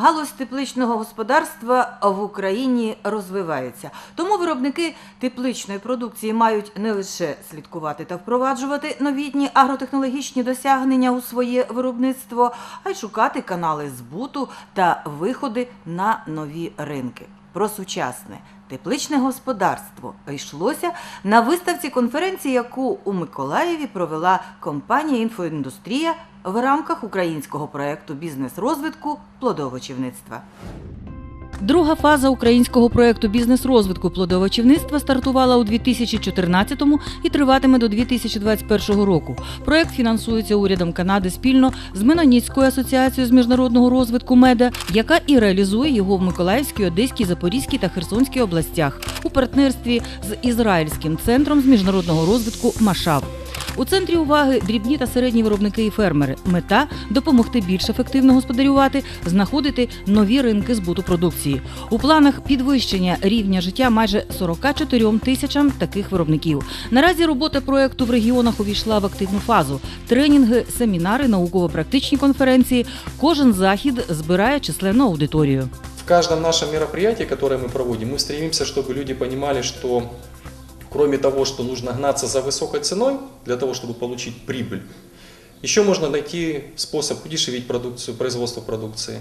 Галузь тепличного господарства в Україні розвивається. Тому виробники тепличної продукції мають не лише слідкувати та впроваджувати новітні агротехнологічні досягнення у своє виробництво, а й шукати канали збуту та виходи на нові ринки. Про сучасне тепличне господарство йшлося на виставці конференції, яку у Миколаєві провела компанія Інфоіндустрія в рамках українського проекту бізнес-розвитку плодовочівництва. Друга фаза українського проекту бізнес-розвитку плодовочівництва стартувала у 2014-му і триватиме до 2021 року. Проект фінансується урядом Канади спільно з Меноніцькою асоціацією з міжнародного розвитку МЕДА, яка і реалізує його в Миколаївській, Одеській, Запорізькій та Херсонській областях у партнерстві з Ізраїльським центром з міжнародного розвитку Машав. У центрі уваги дрібні та середні виробники і фермери. Мета допомогти більш ефективно господарювати, знаходити нові ринки збуту продукції. У планах підвищення рівня життя майже 44 тисячам таких виробників. Наразі робота проекту в регіонах увійшла в активну фазу. Тренінги, семінари, науково-практичні конференції. Кожен захід збирає численну аудиторію. В каждом нашем мероприятии, которое мы проводим, мы стремимся, чтобы люди понимали, что кроме того, что нужно гнаться за высокой ценой для того, чтобы получить прибыль, еще можно найти способ удешевить продукцию, производство продукции,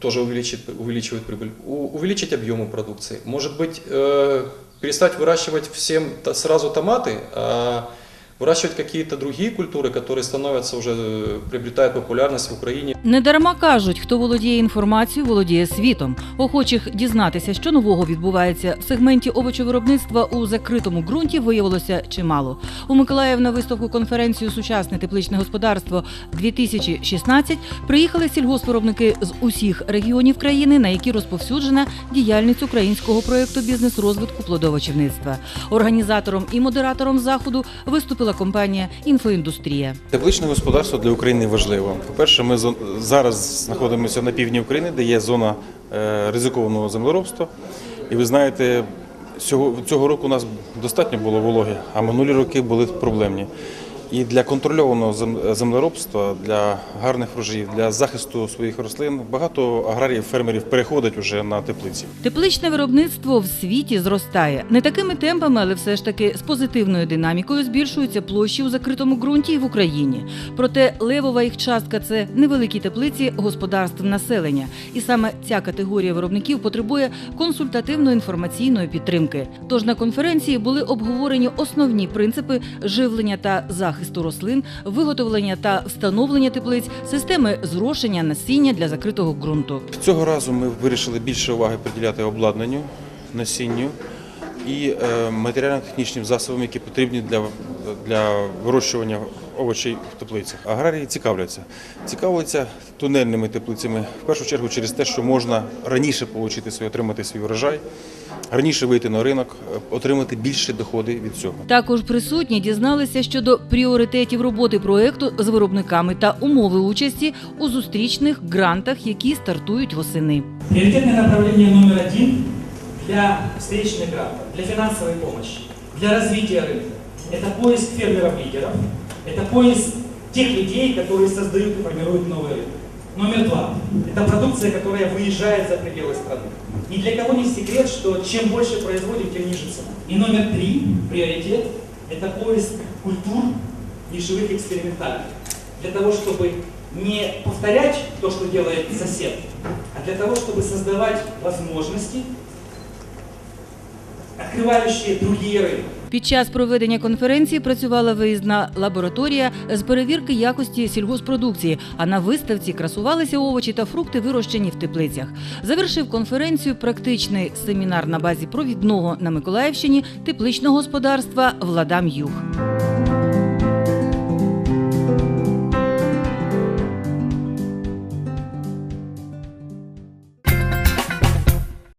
тоже увеличит, увеличивает прибыль, У- увеличить объемы продукции. Может быть, э, перестать выращивать всем то- сразу томаты, а выращивать какие-то другие культуры, которые становятся уже, э, приобретают популярность в Украине. Недарма кажуть, хто володіє інформацією, володіє світом. Охочих дізнатися, що нового відбувається в сегменті овочевиробництва у закритому ґрунті, виявилося чимало. У Миколаїв на виставку конференцію Сучасне тепличне господарство 2016 приїхали сільгоспвиробники з усіх регіонів країни, на які розповсюджена діяльність українського проєкту бізнес-розвитку плодовочівництва. Організатором і модератором заходу виступила компанія Інфоіндустрія. Тепличне господарство для України важливо. По-перше, ми зараз знаходимося на півдні України, де є зона е, ризикованого землеробства. І ви знаєте, цього року у нас достатньо було вологи, а минулі роки були проблемні. І для контрольованого зем- землеробства, для гарних врожаїв, для захисту своїх рослин багато аграріїв, фермерів переходять вже на теплиці. Тепличне виробництво в світі зростає не такими темпами, але все ж таки з позитивною динамікою збільшуються площі у закритому ґрунті і в Україні. Проте левова їх частка це невеликі теплиці господарств населення, і саме ця категорія виробників потребує консультативно-інформаційної підтримки. Тож на конференції були обговорені основні принципи живлення та захисту рослин, виготовлення та встановлення теплиць, системи зрошення насіння для закритого ґрунту. Цього разу ми вирішили більше уваги приділяти обладнанню, насінню і е, матеріально-технічним засобам, які потрібні для, для вирощування овочей в теплицях. Аграрії цікавляться. Цікавляться тунельними теплицями, в першу чергу через те, що можна раніше отримати свій, отримати свій врожай, раніше вийти на ринок, е, отримати більші доходи від цього. Також присутні дізналися щодо пріоритетів роботи проекту з виробниками та умови участі у зустрічних грантах, які стартують восени. Приоритетное направление номер один для встречных грантов, для финансовой помощи, для развития рынка. Это поиск фермеров-лидеров, это поиск тех людей, которые создают и формируют новый рынок. Номер два – это продукция, которая выезжает за пределы страны. Ни для кого не секрет, что чем больше производим, тем ниже цена. И номер три – приоритет – это поиск культур нишевых экспериментальных. Для того, чтобы не повторять то, что делает сосед, а для того, чтобы создавать возможности, открывающие другие. Під час проведення конференції працювала виїзна лабораторія з перевірки якості сільгоспродукції. А на виставці красувалися овочі та фрукти, вирощені в теплицях. Завершив конференцію практичний семінар на базі провідного на Миколаївщині тепличного господарства Владам Юг.